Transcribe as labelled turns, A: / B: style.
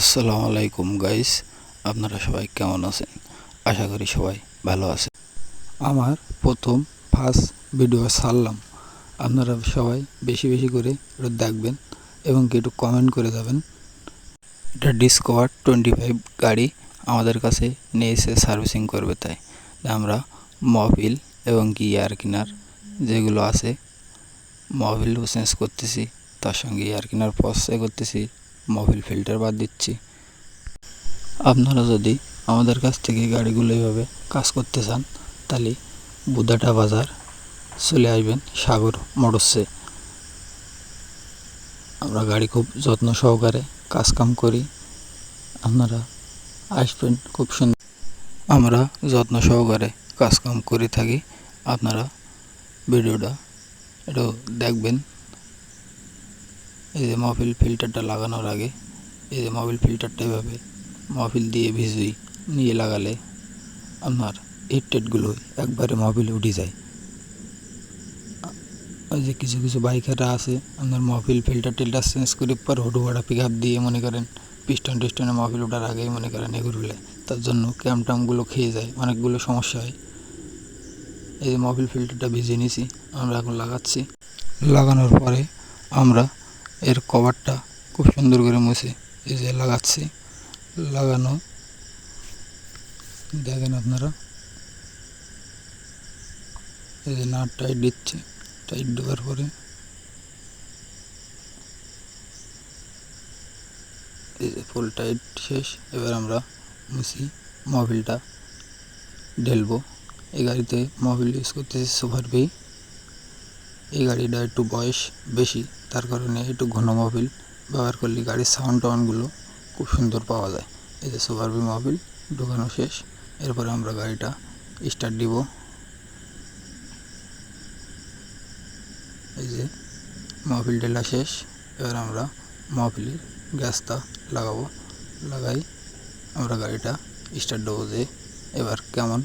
A: আসসালামু আলাইকুম গাইস আপনারা সবাই কেমন আছেন? আশা করি সবাই ভালো আছেন। আমার প্রথম ফার্স্ট ভিডিও ছাড়লাম। আপনারা সবাই বেশি বেশি করে এটা দেখবেন এবং কি একটু কমেন্ট করে যাবেন। এটা ডিসকভার টোয়েন্টি ফাইভ গাড়ি আমাদের কাছে নিয়ে এসে সার্ভিসিং করবে তাই। আমরা মবিল এবং কি কিনার যেগুলো আছে মবিলও চেঞ্জ করতেছি, তার সঙ্গে এয়ার কিনার পসে করতেছি। মোবিল ফিল্টার বাদ দিচ্ছি। আপনারা যদি আমাদের কাছ থেকে গাড়িগুলো এইভাবে কাজ করতে চান, তাহলে বুদাটা বাজার চলে আসবেন সাগর মোটরসে। আমরা গাড়ি খুব যত্ন সহকারে কাজ কাম করি। আপনারা আসবেন খুব সুন্দর। আমরা যত্ন সহকারে কাজ কাম করে থাকি। আপনারা ভিডিওটা একটু দেখবেন। এই যে মহফিল ফিল্টারটা লাগানোর আগে, এই যে মহফিল ফিল্টারটা এভাবে মহফিল দিয়ে ভিজুই, নিয়ে লাগালে আপনার হেড টেডগুলো একবারে মহফিলে উঠে যায়। ওই যে কিছু কিছু বাইকাররা আছে, আপনার মহফিল ফিল্টার টিল্টার চেঞ্জ করে পর হুডু ভাড়া পিক আপ দিয়ে মনে করেন পিস্টন টিস্টনে মহফিল ওঠার আগেই মনে করেন এগুলো তার জন্য ক্যাম ট্যামগুলো খেয়ে যায়, অনেকগুলো সমস্যা হয়। এই যে মহফিল ফিল্টারটা ভিজিয়ে নিয়েছি, আমরা এখন লাগাচ্ছি। লাগানোর পরে আমরা এর কভারটা খুব সুন্দর করে মুছে, এই যে লাগাচ্ছি, লাগানো। দেখেন আপনারা। এই যে নাট টাইট দিচ্ছি টাইট দেওয়ার পরে। এই যে ফুল টাইট শেষ, এবার আমরা মুছি মোবিলটা ঢেলবো। এই গাড়িতে মোবিল ইউজ করতেছি সুপার বি এই গাড়িটা একটু বয়স বেশি তার কারণে একটু ঘন মোবিল ব্যবহার করলে গাড়ির সাউন্ড টাউনগুলো খুব সুন্দর পাওয়া যায়। এই যে সুপার বি মোবিল ঢোকানো শেষ। এরপরে আমরা গাড়িটা স্টার্ট দিব। এই যে মহফিল ডেলা শেষ। এবার আমরা মহফিলের গ্যাসটা লাগাবো। লাগাই আমরা গাড়িটা স্টার্ট দেবো যে এবার কেমন